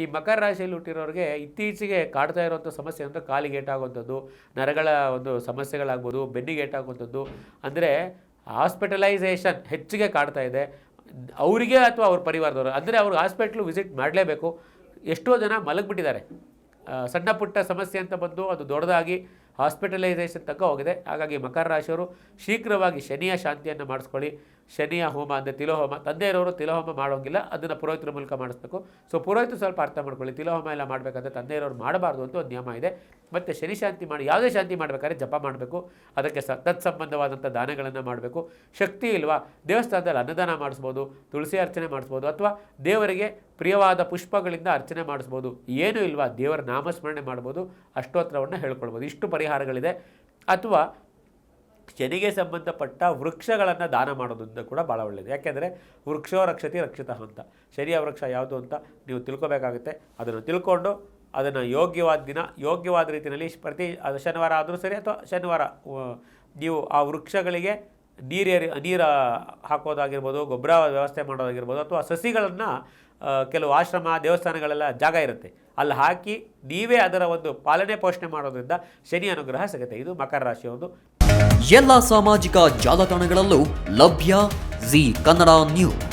ಈ ಮಕರ ರಾಶಿಯಲ್ಲಿ ಹುಟ್ಟಿರೋರಿಗೆ ಇತ್ತೀಚೆಗೆ ಕಾಡ್ತಾ ಇರುವಂಥ ಸಮಸ್ಯೆ ಅಂದರೆ ಕಾಲಿಗೆ ಏಟಾಗುವಂಥದ್ದು, ನರಗಳ ಒಂದು ಸಮಸ್ಯೆಗಳಾಗ್ಬೋದು, ಬೆನ್ನಿಗೆ ಏಟಾಗುವಂಥದ್ದು. ಅಂದರೆ ಹಾಸ್ಪಿಟಲೈಸೇಷನ್ ಹೆಚ್ಚಿಗೆ ಕಾಡ್ತಾ ಇದೆ. ಅವರಿಗೆ ಅಥವಾ ಅವ್ರ ಪರಿವಾರದವರು. ಅಂದರೆ ಅವ್ರಿಗೆ ಹಾಸ್ಪಿಟ್ಲು ವಿಸಿಟ್ ಮಾಡಲೇಬೇಕು. ಎಷ್ಟೋ ಜನ ಮಲಗಿಬಿಟ್ಟಿದ್ದಾರೆ. ಸಣ್ಣ ಪುಟ್ಟ ಸಮಸ್ಯೆ ಅಂತ ಬಂದು ಅದು ದೊಡ್ಡದಾಗಿ ಹಾಸ್ಪಿಟಲೈಸೇಷನ್ ತನಕ ಹೋಗಿದೆ. ಹಾಗಾಗಿ ಮಕರ ರಾಶಿಯವರು ಶೀಘ್ರವಾಗಿ ಶನಿಯ ಶಾಂತಿಯನ್ನು ಮಾಡಿಸ್ಕೊಳ್ಳಿ. ಶನಿಯ ಹೋಮ ಅಂದರೆ ತಿಲೋಹೋಮ. ಇರೋರು ತಿಲೋಹೋಮ ಮಾಡೋಂಗಿಲ್ಲ. ಅದನ್ನು ಪುರೋಹಿತರ ಮೂಲಕ ಮಾಡಿಸ್ಬೇಕು. ಸೊ ಪುರೋಹಿತರು ಸ್ವಲ್ಪ ಅರ್ಥ ಮಾಡ್ಕೊಳ್ಳಿ. ತಿಲೋಹೋಮ ಎಲ್ಲ ಮಾಡಬೇಕಾದ್ರೆ ಇರೋರು ಮಾಡಬಾರ್ದು ಅಂತ ಒಂದು ನಿಯಮ ಇದೆ. ಮತ್ತು ಶನಿ ಶಾಂತಿ ಮಾಡಿ, ಯಾವುದೇ ಶಾಂತಿ ಮಾಡಬೇಕಾದ್ರೆ ಜಪ ಮಾಡಬೇಕು. ಅದಕ್ಕೆ ಸ ತತ್ಸಂಬಂಧವಾದಂಥ ದಾನಗಳನ್ನು ಮಾಡಬೇಕು. ಶಕ್ತಿ ಇಲ್ವಾ? ದೇವಸ್ಥಾನದಲ್ಲಿ ಅನ್ನದಾನ ಮಾಡಿಸ್ಬೋದು, ತುಳಸಿ ಅರ್ಚನೆ ಮಾಡಿಸ್ಬೋದು, ಅಥವಾ ದೇವರಿಗೆ ಪ್ರಿಯವಾದ ಪುಷ್ಪಗಳಿಂದ ಅರ್ಚನೆ ಮಾಡಿಸ್ಬೋದು. ಏನೂ ಇಲ್ವಾ? ದೇವರ ನಾಮಸ್ಮರಣೆ ಮಾಡ್ಬೋದು. ಅಷ್ಟೋತ್ತರವನ್ನು ಹೇಳ್ಕೊಳ್ಬೋದು. ಇಷ್ಟು ಪರಿಹಾರಗಳಿದೆ. ಅಥವಾ ಶನಿಗೆ ಸಂಬಂಧಪಟ್ಟ ವೃಕ್ಷಗಳನ್ನು ದಾನ ಮಾಡೋದ್ರಿಂದ ಕೂಡ ಭಾಳ ಒಳ್ಳೆಯದು ಯಾಕೆಂದರೆ ವೃಕ್ಷೋ ರಕ್ಷತಿ ರಕ್ಷಿತ ಅಂತ. ಶನಿಯ ವೃಕ್ಷ ಯಾವುದು ಅಂತ ನೀವು ತಿಳ್ಕೊಬೇಕಾಗುತ್ತೆ. ಅದನ್ನು ತಿಳ್ಕೊಂಡು ಅದನ್ನು ಯೋಗ್ಯವಾದ ದಿನ, ಯೋಗ್ಯವಾದ ರೀತಿಯಲ್ಲಿ ಪ್ರತಿ, ಅದು ಶನಿವಾರ ಆದರೂ ಸರಿ ಅಥವಾ ಶನಿವಾರ ನೀವು ಆ ವೃಕ್ಷಗಳಿಗೆ ನೀರೇರಿ ನೀರು ಹಾಕೋದಾಗಿರ್ಬೋದು, ಗೊಬ್ಬರ ವ್ಯವಸ್ಥೆ ಮಾಡೋದಾಗಿರ್ಬೋದು ಅಥವಾ ಸಸಿಗಳನ್ನು ಕೆಲವು ಆಶ್ರಮ, ದೇವಸ್ಥಾನಗಳೆಲ್ಲ ಜಾಗ ಇರುತ್ತೆ. ಅಲ್ಲಿ ಹಾಕಿ ನೀವೇ ಅದರ ಒಂದು ಪಾಲನೆ ಪೋಷಣೆ ಮಾಡೋದ್ರಿಂದ ಶನಿ ಅನುಗ್ರಹ ಸಿಗುತ್ತೆ. ಇದು ಮಕರ ರಾಶಿಯ ಒಂದು. ಎಲ್ಲ ಸಾಮಾಜಿಕ ಜಾಲತಾಣಗಳಲ್ಲೂ ಲಭ್ಯ, ಜಿ ಕನ್ನಡ ನ್ಯೂಸ್.